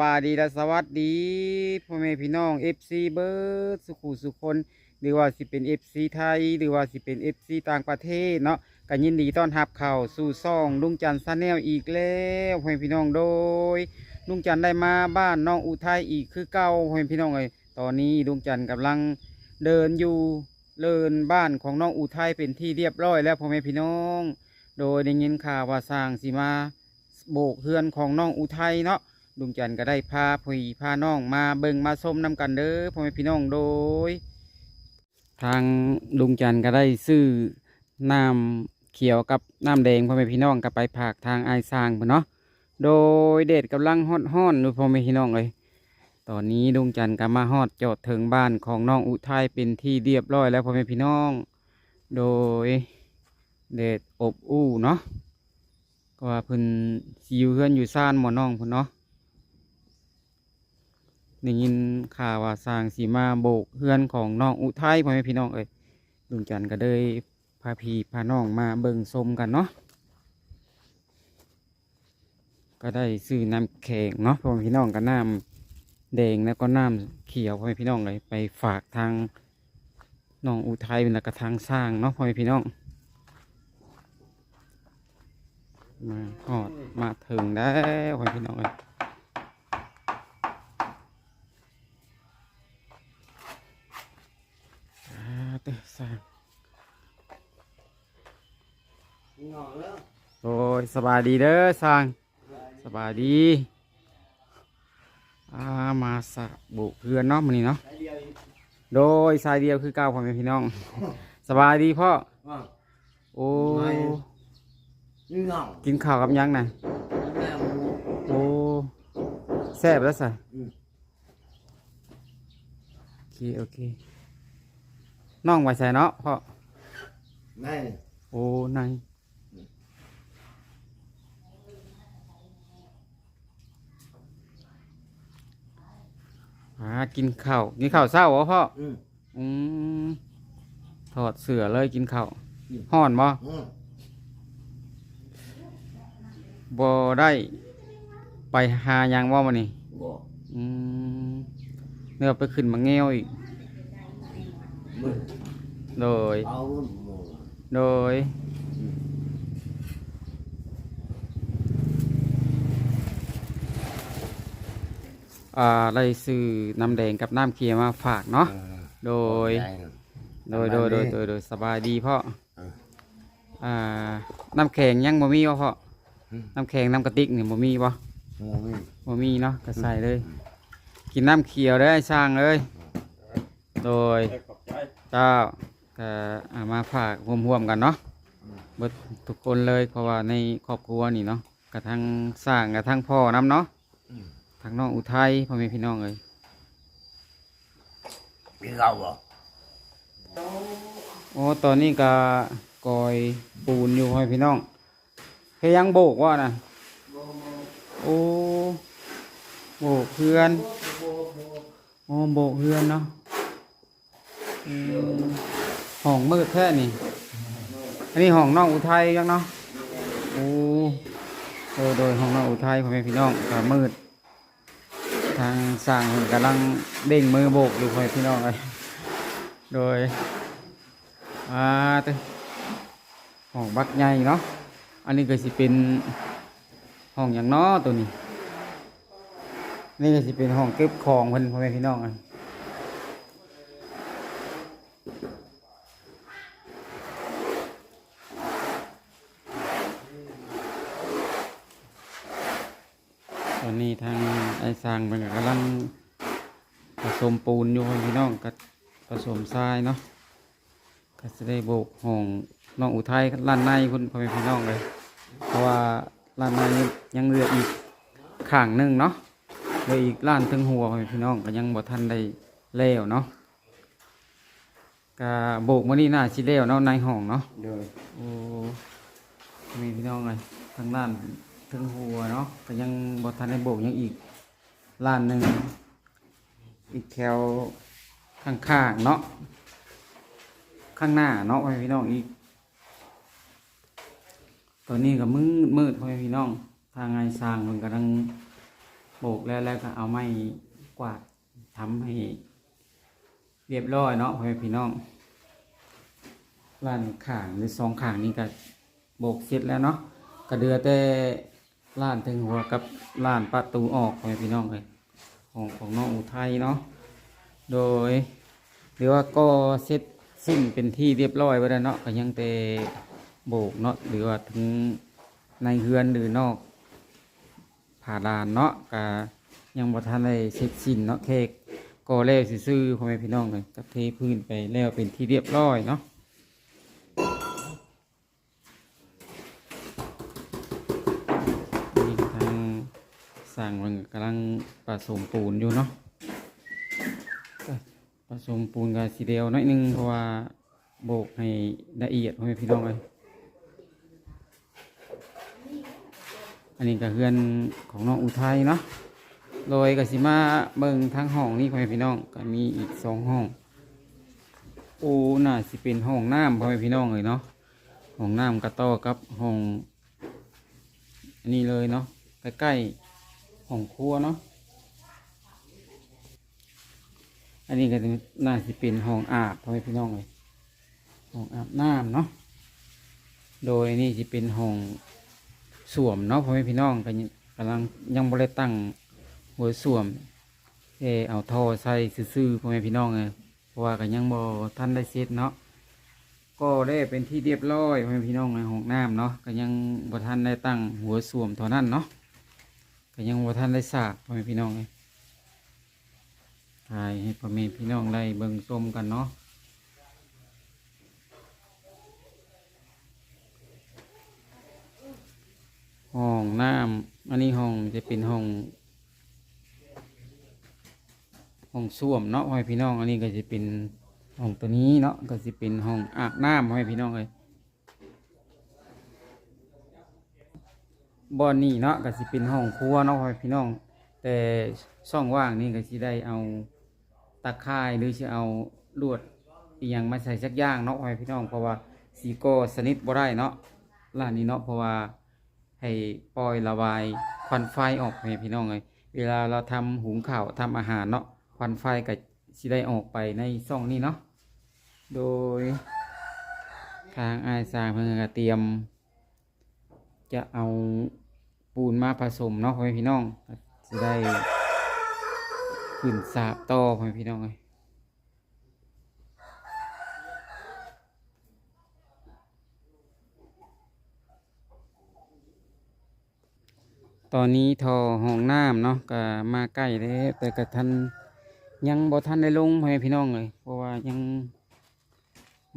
บายดีและสวัสดีพ่อแม่พี่น้อง FC เบิร์ดสุขุสุคน หรือว่าสิเป็น FC ไทย หรือว่าสิเป็น FC ต่างประเทศเนาะก็ยินดีต้อนรับเข้าสู่ซ่องลุงจันทร์ซาแนลอีกแล้วพ่อแม่พี่น้องโดยลุงจันทร์ได้มาบ้านน้องอุทัยอีกคือเก่าพ่อแม่พี่น้องเลยตอนนี้ลุงจันทร์กำลังเดินอยู่เดินบ้านของน้องอุทัยเป็นที่เรียบร้อยแล้วพ่อแม่พี่น้อง โดยได้ยินข่าวว่าสร้างสีมาโบกเฮือนของน้องอุทัยเนาะ ลุงจันทร์ก็ได้พาพี่พาน้องมาเบิ่งมาส้มน้ำกันเด้อพ่อแม่พี่น้องโดย ทางลุงจันทร์ก็ได้ซื้อน้ำเขียวกับน้ำแดงพ่อแม่พี่น้องก็ไปผากทางไอายสร้างพุ่นเนาะโดยเดชกำลังฮอดฮ้อนดูพ่อแม่พี่น้องเลยตอนนี้ลุงจันทร์ก็มาฮอดจอดถึงบ้านของน้องอุทัยเป็นที่เรียบร้อยแล้วพ่อแม่พี่น้อง โดยเดชอบอู้เนาะก็ว่าเพิ่นสิอเฮือนอยู่ซ่านหมอน้องพุ่นเนาะ ได้ยินข่าวว่าสร้างสีมาโบกเฮือนของน้องอุทัยพ่อแม่พี่น้องเอ้ยลุงจันก็เลยพาพี่พาน้องมาเบิ่งชมกันเนาะก็ได้ซื้อน้ำแข็งเนาะพ่อแม่พี่น้องก็น้ำแดงแล้วก็น้ำเขียวพ่อแม่พี่น้องเลยไปฝากทางน้องอุทัยแล้วก็ทางสร้างเนาะพ่อแม่พี่น้องมาหอดมาถึงแล้พ่อแม่พี่น้องเลย อ่าเด้อสร้างโอ้ยสบายดีเด้อสร้างสบายดีอ่ามาสะบุเพื่อนเนาะมันนี้เนาะโดยสายเดียวคือเก้าพ่อแม่พี่น้อง สบายดีพ่อโอ้เงากินข้าวกับหยังน่ะแม่มูโอ้แซ่บแล้วสิอืมโอเคโอเค น้องไว้ใส่เนาะพ่อแม่โอ้นายอ่ากินข้าวกินข้าวเศร้าเหรอพ่ออืมอืมถอดเสือเลยกินข้าวอืมห่อนบ่อืมบ่ได้ ไปหาหยังว่ามันนี่บอกอืมเนื้อไปขึ้นมาเงี้ยวอีก มึงโดย เอาหมูโดย อ่าได้ซื้อน้ำแดงกับน้ำเขียวมาฝากเนาะโดยใจน่ะโดย โดย โดย โดย โดยสบายดีพ่อ เอออ่า น้ำแข็งยังบ่มีบ่พ่อ อืม น้ำแข็งน้ำกระติกนี่บ่มีบ่หมูนี่บ่มีเนาะก็ใส่เลย กินน้ำเขียวได้สร้างเลย โดย เจ้าก็เอามาฝากร่วมๆกันเนาะเบิดทุกคนเลยเพราะว่าในครอบครัวนี่เนาะกระทั่งสร้างกระทั่งพ่อน้ำเนาะทางน้องอุทัยพ่อแม่พี่น้องเลยมีเงาบ่โอ้ตอนนี้ก็กอยปูนอยู่พ่อแม่พี่น้องเฮยังโบกว่านะโอ้โบกเพื่อนโอ้โบกเพื่อนเนาะอืม ห้องมืดแท้นี่ อันนี้ห้องน้องอุทัยยังเนาะโอ้โดยโดยห้องน้องอุทัยพ่อแม่พี่น้องก็มืด ทางสร้างเพิ่นกำลังเด้งมือโบกอยู่พ่อแม่พี่น้องเลยโดยอ่าเต้ห้องบักใหญ่เนาะ อันนี้ก็สิเป็นห้องอย่างน้อตัวนี้ นี่ก็สิเป็นห้องเก็บของเพิ่นพ่อแม่พี่น้องอันตอนนี้ทางไอ้ สร้างมันก็กำลังผสมปูนอยู่พ่อแม่พี่น้องกับผสมทรายเนาะก็จะได้โบกห้องน้องอุทัยล้านในคุณพ่อแม่พี่น้องเลย เพราะว่าล้านในยังเหลืออีกข้างหนึ่งเนาะเหลืออีกล้านถึงหัวพ่อแม่พี่น้องก็ยังบ่ทันได้แล้วเนาะก็โบกมื้อนี้น่าสิแล้วเนาะในห้องเนาะเดี๋ยวโอ้มีพี่น้องเลยทางด้านถึงหัวเนาะก็ยังบ่ทันได้โบกยังอีก ล้านหนึ่ง อีกแถวข้างๆเนาะ ข้างหน้าเนาะพ่อพี่น้องอีก ตอนนี้ก็มืดมืดพ่อพี่น้อง ทางไงสร้างมันกำลังโบกแล้วแล้วก็เอาไม้กวาดทำให้เรียบร้อยเนาะพ่อพี่น้องล้านข่างหรือสองข่างนี่ก็โบกเสร็จแล้วเนาะก็เดือแต่ล้านถึงหัวกับล้านประตูออกพ่อพี่น้องเลย ของของน้องอุทัยเนาะ โดยหรือว่าก็เสร็จสิ้นเป็นที่เรียบร้อยไปแล้วเนาะก็ยังแต่โบกเนาะหรือว่าถึงในเฮือนหรือนอกผ่าลานเนาะก็ยังบ่ทันได้เสร็จสิ้นเนาะเค้กก็แล้วซื่อๆพ่อแม่พี่น้องเลยกับเทพื้นไปแล้วเป็นที่เรียบร้อยเนาะนี่ทางสร้างมัน กำลังผสมปูนอยู่เนาะผสมปูนกับสีเดียวน้อยหนึงเพราะว่าโบกให้ละเอียดพ่อแม่พี่น้องเลยอันนี้ก็เฮือนของน้องอุทัยเนาะโดยกับสิมาเบิ่งทั้งห้องนี่พ่อแม่พี่น้องก็มีอีกสองห้องโอ้น่าสิเป็นห้องน้ำพ่อแม่พี่น้องเลยเนาะห้องน้ำกระต่อกับห้องอันนี้เลยเนาะใกล้ๆ ห้องครัวเนาะ อันนี้ก็น่าสิเป็นห้องอาบพ่อแม่พี่น้องเลย ห้องอาบน้ำเนาะ โดยนี่สิเป็นห้องสวมเนาะพ่อแม่พี่น้องก็ยังกำลังยังบ่ได้ตั้งหัวสวม เออเอาท่อใส่ซื่อๆพ่อแม่พี่น้องไงเพราะว่าก็ยังบ่ท่านได้เสร็จเนาะก็ได้เป็นที่เรียบร้อยพ่อแม่พี่น้องในห้องน้ำเนาะก็ยังบ่ท่านได้ตั้งหัวสวมเท่านั้นเนาะ ก็ยังบ่ท่านได้สากพ่อแม่พี่น้องไงถ่ายให้พ่อแม่พี่น้องได้เบิ่งชมกันเนาะห้องน้ำอันนี้ห้องจะเป็นห้องห้องส้วมเนาะพ่อแม่พี่น้อง อันนี้ก็จะเป็นห้องตัวนี้เนาะก็จะเป็นห้องอาบน้ำพ่อแม่พี่น้องเลย บ่อนนี่เนาะก็จะเป็นห้องครัวเนาะพ่อแม่พี่น้อง แต่ช่องว่างนี่ก็จะได้เอาตะข่ายหรือจะเอาลวดอีหยังมาใส่สักอย่างเนาะพ่อแม่พี่น้องเพราะว่าสีก็สนิทบ่ได้เนาะร้านนี้เนาะเพราะว่าให้ปล่อยระบายควันไฟออกพ่อแม่พี่น้องเลยเวลาเราทำหุงข้าวทำอาหารเนาะควันไฟก็สิได้ออกไปในซ่องนี้เนาะโดย ทางอายสร้างเพื่อนก็เตรียม จะเอา ปูนมาผสมเนาะพ่อแม่พี่น้องจะได้ขึ้นสาบต่อพ่อแม่พี่น้องเลยตอนนี้ทอห้องน้ำเนาะก็มาใกล้แล้วแต่ก็ทันยังบ่ทันได้ลงให้พี่น้องเลยเพราะว่ายัง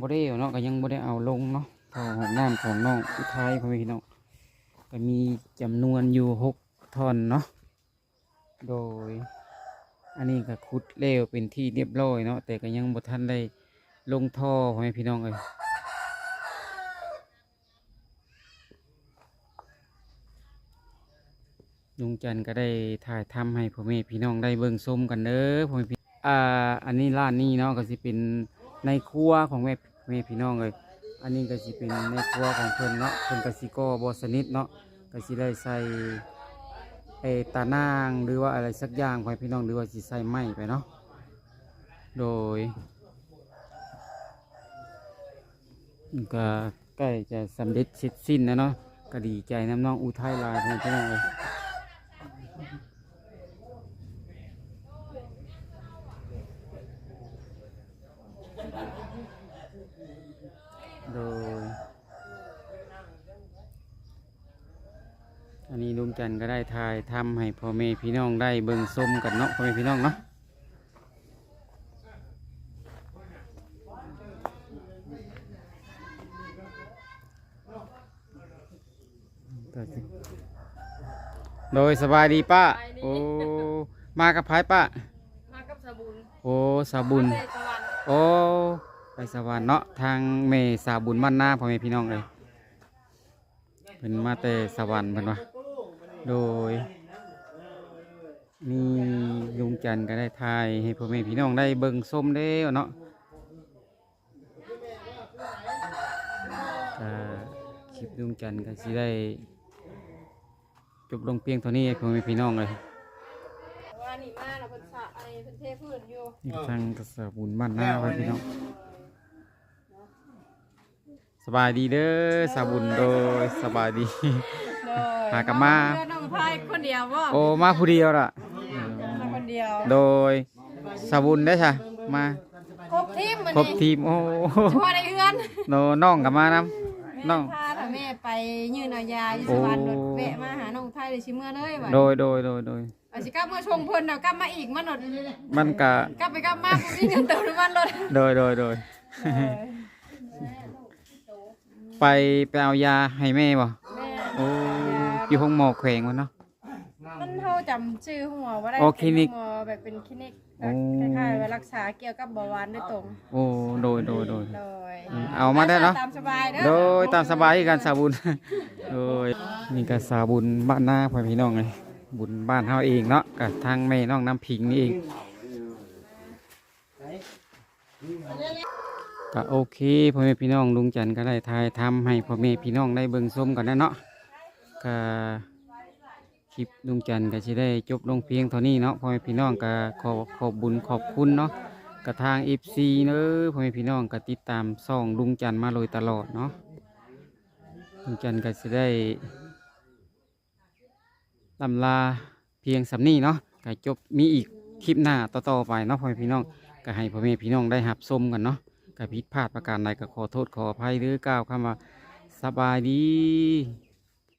บ่ได้เอานาะก็ยังบ่ได้เอาลงเนาะทอห้องน้ำของน้องอุทัยพ่อแม่พี่น้อง ก็มีจำนวนอยู่หกท่อนเนาะโดย อันนี้ก็ขุดเร็วเป็นที่เรียบร้อยเนาะแต่ก็ยังบ่ทันได้ลงท่อพ่อแม่พี่น้องเลยลุงจันก็ได้ถ่ายทำให้พ่อแม่พี่น้องได้เบิ่งชมกันเด้อพ่อแม่พี่อ่าอันนี้ร้านนี้เนาะก็สิเป็นในครัวของแม่แม่พี่น้องเลย อันนี้ก็สิเป็นในครัวของเพิ่นเนาะเพิ่นก็สิก็บ่สนิทเนาะก็สิได้ใส่ไอตานางหรือว่าอะไรสักอย่างไปพี่น้องหรือว่าสิใส่ไม้ไปเนาะโดยก็ใกล้จะสำเร็จเสร็จสิ้นแล้วเนาะก็ดีใจน้ำน้องอุทัยลายเพิ่นพี่น้องเลย โดย อันนี้ลุงจันทร์ก็ได้ทายทำให้พ่อแม่พี่น้องได้เบิ่งส้มกันเนาะพ่อแม่พี่น้องเนาะโดยสบายดีป้า โอ้ มากับพายป้า มากับสบุนโอ้สาบุญมาแต่ตะวันโอ้ ไปสวรรค์เนาะทางเมสาบุญมั่นหน้าพ่อแม่พี่น้องเลยเพิ่นมาแต่สวรรค์เพิ่นว่าโดยนี่ลุงจันทร์ก็ได้ทายให้พ่อแม่พี่น้องได้เบิ่งส้มเด้วเนาะก็คลิปลุงจันทร์ก็สิได้จบลงเพียงเท่านี้ให้พ่อแม่พี่น้องเลยเพิ่นเทพื้นอยู่นี่ทางกระสาบุญบ้านหน้าไว้พี่น้อง สบายดีเด้อสาบุญโดยสบายดีเลยหากลับมา เพื่อนน้องพายคนเดียวบ่โอ้มาผู้เดียวล่ะ มาคนเดียวโดยสาบุญได้อค่ะมาครบทีมมื้อครบนี้ทีมโอ้เฉพาะในเฮือนโนน้องกับมานํน้องแม่พาถ้าแม่ไปยืนเอายาอยู่สวรรค์รถแวะมาหาน้องไทยเลยสิเมื่อเลยว่ะโดยโดยโดยโดยเอาสิกลับเมื่อชงเพิ่นเดี๋ยวกลับมาอีกมันรถมันกะกลับไปกลับมาบ่มีเงินเติมน้ำมันรถโดยโดยโดย ไปไปเอายาให้แม่บ่แม่โอ้อยู่ห้องหมอแขวงมันเนาะ มันเฮาจำชื่อหัวว่าได้โอ้คลินิกเป็นหมอแบบเป็นคลินิกโอ้คล้ายๆว่ารักษาเกี่ยวกับเบาหวานโดยตรงโอ้โดยโดยโดยโดยเอามาได้เนาะ ตามสบายเด้อ โดยตามสบายคือกันสาบุญ โดยนี่ก็สาบุญบ้านหน้าพ่อพี่น้องเลยบุญบ้านเฮาเองเนาะกับทางแม่น้องน้ำพิงนี่เอง ก็โอเคพ่อแม่พี่น้องลุงจันก็ได้ทายทำให้พ่อแม่พี่น้องได้เบิ่งชมกันนะเนาะก็คลิปลุงจันก็จะได้จบลงเพียงเท่านี้เนาะพ่อแม่พี่น้องก็ขอขอบบุญขอบคุณเนาะกระทางอีซีเนอะพ่อแม่พี่น้องก็ติดตามซ่องลุงจันมาโดยตลอดเนาะลุงจันก็จะได้ลำลาเพียงสำนี้เนาะก็จบมีอีกคลิปหน้าต่อๆไปเนาะพ่อแม่พี่น้องก็ให้พ่อแม่พี่น้องได้หับชมกันเนาะ กับผิดพลาดประการใดก็ขอโทษขออภัยหรือกล่าวคำว่าสบายดี